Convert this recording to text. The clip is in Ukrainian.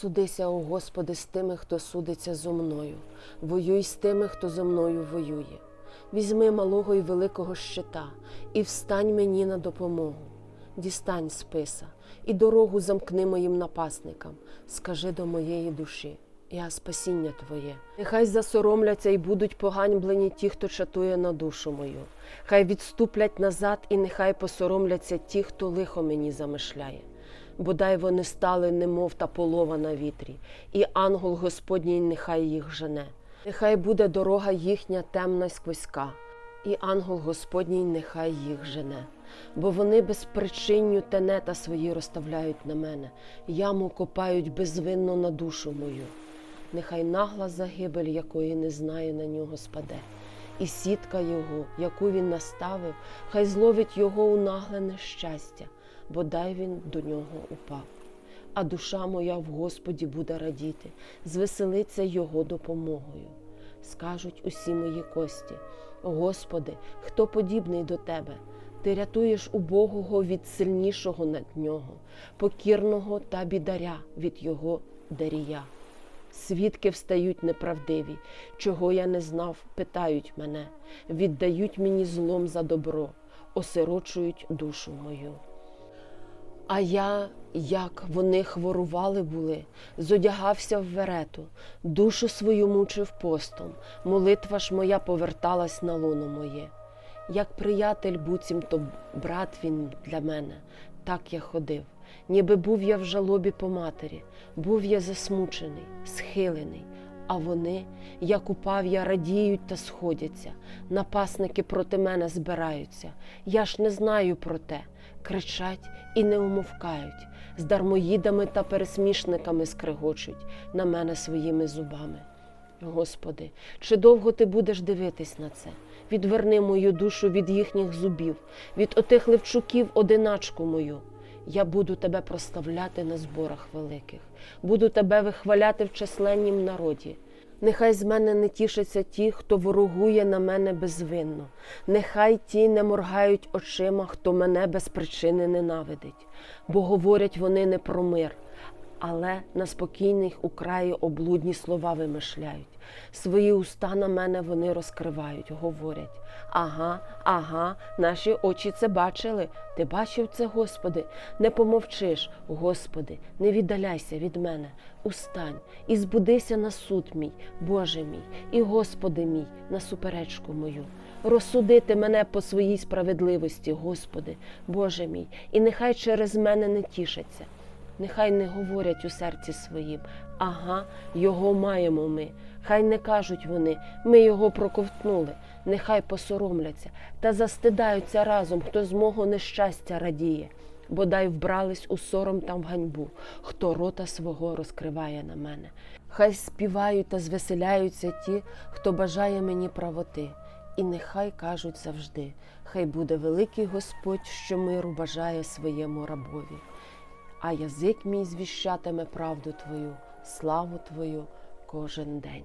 Судися, о Господи, з тими, хто судиться зо мною, воюй з тими, хто зо мною воює. Візьми малого і великого щита, і встань мені на допомогу. Дістань списа, і дорогу замкни моїм напасникам, скажи до моєї душі. Я спасіння Твоє. Нехай засоромляться і будуть поганьблені ті, хто чатує на душу мою. Хай відступлять назад, і нехай посоромляться ті, хто лихо мені замишляє. Бодай вони стали, немов та полова на вітрі, і ангел Господній нехай їх жене. Нехай буде дорога їхня темна й сквозька, і ангел Господній нехай їх жене. Бо вони безпричинню тенета свої розставляють на мене, яму копають безвинно на душу мою. Нехай нагла загибель, якої не знає на нього спаде, і сітка його, яку він наставив, хай зловить його у нагле нещастя, бодай він до нього упав. А душа моя в Господі буде радіти, звеселиться його допомогою. Скажуть усі мої кості: Господи, хто подібний до Тебе? Ти рятуєш убогого від сильнішого над нього, покірного та бідаря від його дарія. Свідки встають неправдиві, чого я не знав, питають мене, віддають мені злом за добро, осирочують душу мою. А я, як вони хворували були, зодягався в верету, душу свою мучив постом, молитва ж моя поверталась на лоно моє. Як приятель буцімто брат він для мене, так я ходив. Ніби був я в жалобі по матері, був я засмучений, схилений, а вони, як упав я, радіють та сходяться, напасники проти мене збираються. Я ж не знаю про те, кричать і не умовкають, з дармоїдами та пересмішниками скрегочуть на мене своїми зубами. Господи, чи довго ти будеш дивитись на це? Відверни мою душу від їхніх зубів, від отих левчуків одиначку мою. Я буду тебе проставляти на зборах великих, буду тебе вихваляти в численнім народі. Нехай з мене не тішаться ті, хто ворогує на мене безвинно, нехай ті не моргають очима, хто мене без причини ненавидить, бо говорять вони не про мир, але на спокійних у краї облудні слова вимишляють. Свої уста на мене вони розкривають, говорять. Ага, ага, наші очі це бачили. Ти бачив це, Господи, не помовчиш, Господи, не віддаляйся від мене. Устань і збудися на суд мій, Боже мій, і Господи мій, на суперечку мою. Розсудити мене по своїй справедливості, Господи, Боже мій, і нехай через мене не тішаться. Нехай не говорять у серці своїм, ага, його маємо ми. Хай не кажуть вони, ми його проковтнули, нехай посоромляться та застидаються разом, хто з мого нещастя радіє, бодай вбрались у сором та в ганьбу, хто рота свого розкриває на мене. Хай співають та звеселяються ті, хто бажає мені правоти, і нехай кажуть завжди, хай буде великий Господь, що миру бажає своєму рабові а язик мій звіщатиме правду Твою, славу Твою кожен день.